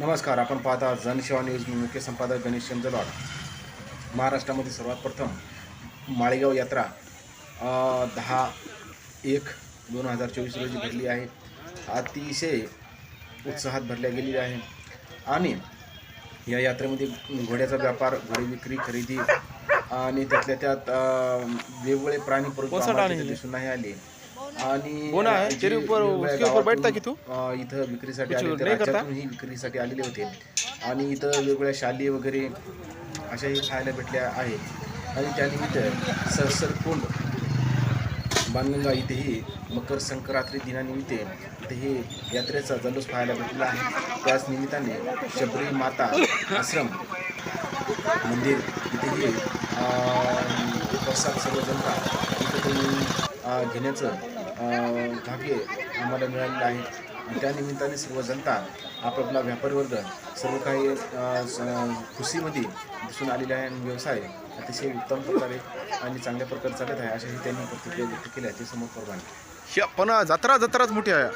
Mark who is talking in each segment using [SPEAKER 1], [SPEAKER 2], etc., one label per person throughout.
[SPEAKER 1] नमस्कार आपण पाहता जनसेवा न्यूज मी मुख्य संपादक गणेश चंद्रवाड महाराष्ट्रामध्ये सर्वात प्रथम माळेगाव यात्रा दहा एक दोन हजार चोवीस रोजी भरली आहे. अतिशय उत्साहात भरल्या गेलेली आहे. आणि या यात्रेमध्ये घोड्याचा व्यापार घोडे विक्री खरेदी आणि त्यातल्या त्यात वेगवेगळे प्राणी? दिसून नाही आले. आणि
[SPEAKER 2] बोना?
[SPEAKER 1] जे
[SPEAKER 2] तेरे ऊपर-
[SPEAKER 1] वेगवेगळ्या
[SPEAKER 2] उसके ऊपर बैठता की तू?
[SPEAKER 1] अ, इथं विक्रीसाठी
[SPEAKER 2] कुछ
[SPEAKER 1] आले होते
[SPEAKER 2] नहीं करता?
[SPEAKER 1] राज्यातूनही विक्रीसाठी आलेले होते आणि इथं वेगवेगळ्या शाली वगैरे अशाही खायला भेटल्या आहेत आणि त्यानिमित्त सरसरकुंड बाणगंगा इथेही मकर संक्रांती दिनानिमित्त इथेही यात्रेचा जल्लोष पाहायला भेटला आहे त्याच निमित्ताने शबरी माता आश्रम मंदिर इथेही अं, प्रसाद सर्व जनता इथं तुम्ही अं, घेण्याचं धागे आम्हाला मिळालेले आहेत. आणि सर्व जनता आपापला व्यापारी वर्ग सर्व काही स- खुशीमध्ये दिसून आलेले आहे आणि व्यवसाय अतिशय उत्तम प्रकारे आणि चांगल्या प्रकारे चालत आहे अशाही त्यांनी प्रतिक्रिया व्यक्त केल्या ते समोर परवाने
[SPEAKER 2] पण जत्रा जत्राच मोठी आहे.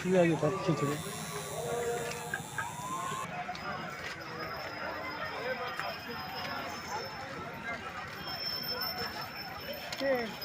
[SPEAKER 3] 신기하게 다 지금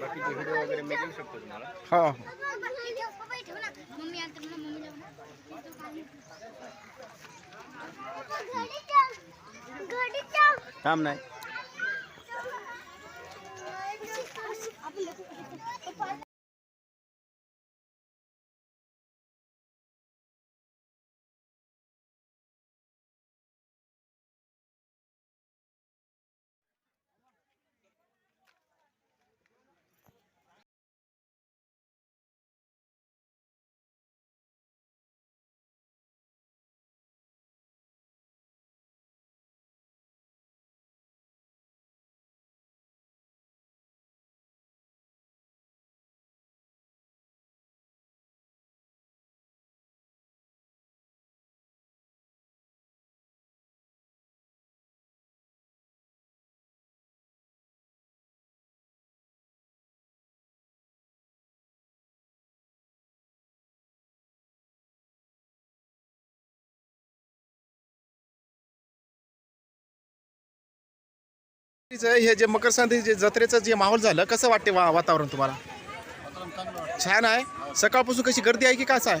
[SPEAKER 1] बाकीचे व्हिडिओ वगैरे मी शकतो तुम्हाला?
[SPEAKER 2] हा.
[SPEAKER 3] घरी ठेव
[SPEAKER 2] हे जे मकर संक्रांती जे जत्रेचं जे माहोल झालं कसं वाटते वा वातावरण तुम्हाला? छान आहे? सकाळपासून कशी गर्दी आहे की कसं आहे?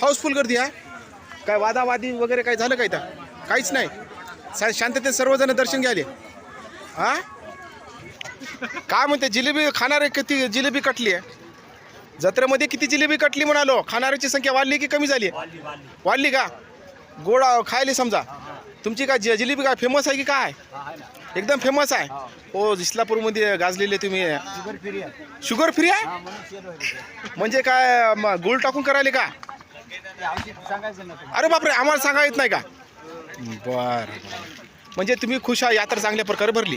[SPEAKER 2] हाऊसफुल गर्दी आहे. काय वादावादी वगैरे काय झालं काय इथं? काहीच नाही. शांततेत सर्वजण दर्शन घ्यायले. हा काय म्हणते जिलेबी खाणारे किती जिलेबी कटली आहे? जत्रेमध्ये किती जिलेबी कटली म्हणालो? खाणाऱ्याची संख्या वाढली की कमी झाली? वाढली का? गोड खायली समजा. तुमची काय जि- जिलेबी काय फेमस आहे की काय? एकदम फेमस आहे? हो. इस्लापूरमध्ये गाजलेले तुम्ही. शुगर फ्री आहे. म्हणजे काय म, गुळ टाकून करायले का? अरे बापरे आम्हाला सांगा येत नाही का? बर म्हणजे तुम्ही खुश आहे यात्रा चांगल्या प्रकारे भरली.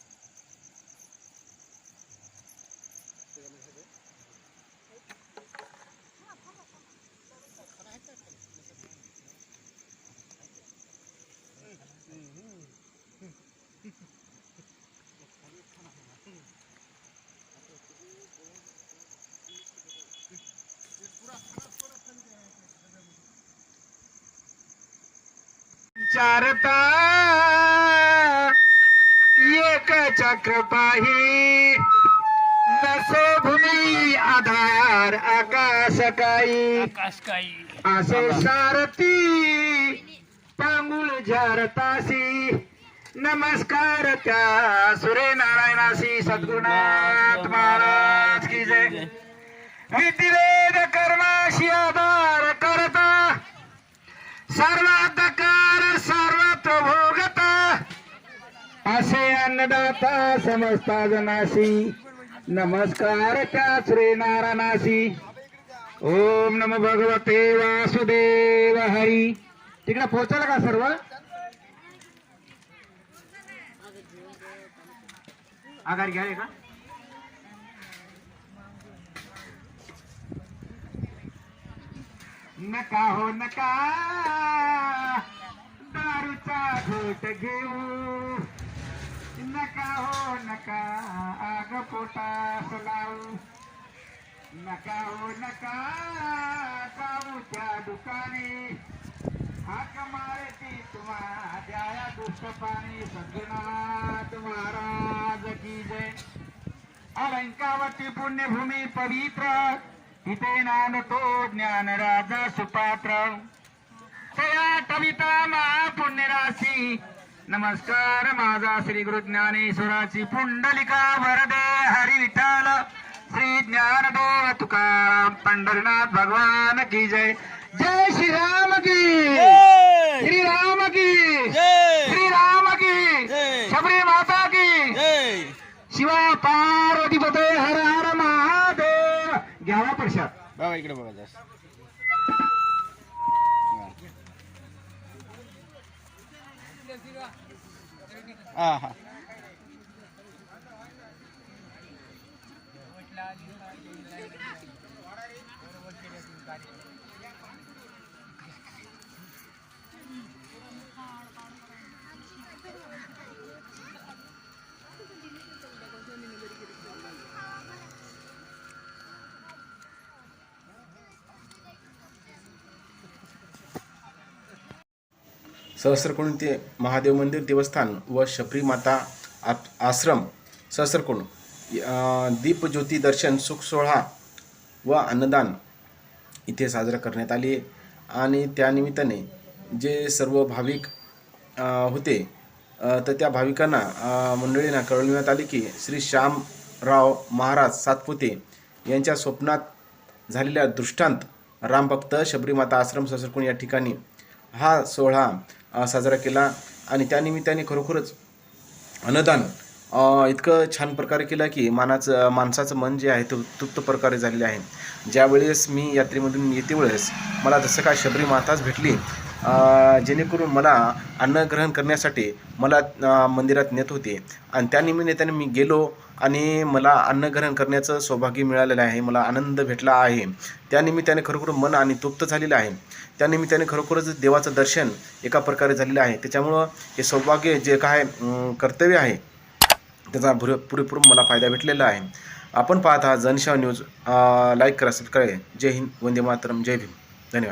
[SPEAKER 4] विचारता ये चक्र पाही। नसो भूमि आधार आकाश
[SPEAKER 5] काई।
[SPEAKER 4] आसो सारथी पांगुल झरतासी नमस्कार सूर्य नारायण नारायणासी सद्गुणात महाराज की जय। विधिवेद कर्माशी आधार करता। सर्वाधकार भोगता। असे अन्नदाता समजता जनासी नमस्कार त्या श्रीनारायणासी ओम नम भगवते वासुदेव हरी। तिकडे पोहोचला का सर्व? आघाडी घ्या का? नका हो नका। घोट घेऊ नका हो नका. आग पोटास लावू. नका हो नका. जाऊ त्या दुकानी. हाक मारती तुम्हा द्याया दुष्ट पाणी. सद्गुणात महाराज की जय. अलंकावती पुण्यभूमी पवित्र. इथे नानतो ज्ञान राजा सुपात्र. तया कविता महापुण्यराशी नमस्कार माझा श्री गुरु ज्ञानेश्वराची पुंडलिका वरदे हरी विठ्ठल श्री ज्ञानदेव तुकाराम पंढरीनाथ भगवान की जय. जय श्री राम की. श्री राम की. श्री राम की. शबरी माता की. शिवा पार्वती पते हर हर महादेव. घ्यावा प्रसाद.
[SPEAKER 5] बाबा इकडे बघा हा हा.
[SPEAKER 1] सहस्रकुंड ते महादेव मंदिर देवस्थान व शबरी माता आश्रम सहस्रकुंड दीपज्योती दर्शन सुख सोहळा व अन्नदान इथे साजरा करण्यात आले आणि त्यानिमित्ताने जे सर्व भाविक होते तर त्या भाविकांना मंडळींना कळविण्यात आले की श्री श्यामराव महाराज सातपुते यांच्या स्वप्नात झालेल्या दृष्टांत रामभक्त शबरीमाता आश्रम सहस्रकुंड या ठिकाणी हा सोहळा साजरा केला आणि त्यानिमित्ताने खरोखरच अन्नदान इतकं छान प्रकारे केलं की मानाचं माणसाचं मन जे आहे ते तृप्त प्रकारे झालेले आहे. ज्यावेळेस मी यात्रेमधून येते वेळेस मला जसं काय शबरी माताच भेटली जेणेकरून मला अन्न ग्रहण करण्यासाठी मला मंदिरात नेत होते. आणि त्या निमित्ताने मी गेलो आणि मला अन्नग्रहण करण्याचं सौभाग्य मिळालेलं आहे. मला आनंद भेटला आहे. त्यानिमित्ताने खरोखर मन आणि तृप्त झालेलं आहे. त्यानिमित्ताने खरोखरच देवाचं दर्शन एका प्रकारे झालेलं आहे. त्याच्यामुळं हे सौभाग्य जे काय कर्तव्य आहे त्याचा भुर पुरेपूर मला फायदा भेटलेला आहे. आपण पाहत आहात जनशा न्यूज लाईक करा सबस्क्राईब जय हिंद. वंदे मातरम. जय भीम. धन्यवाद.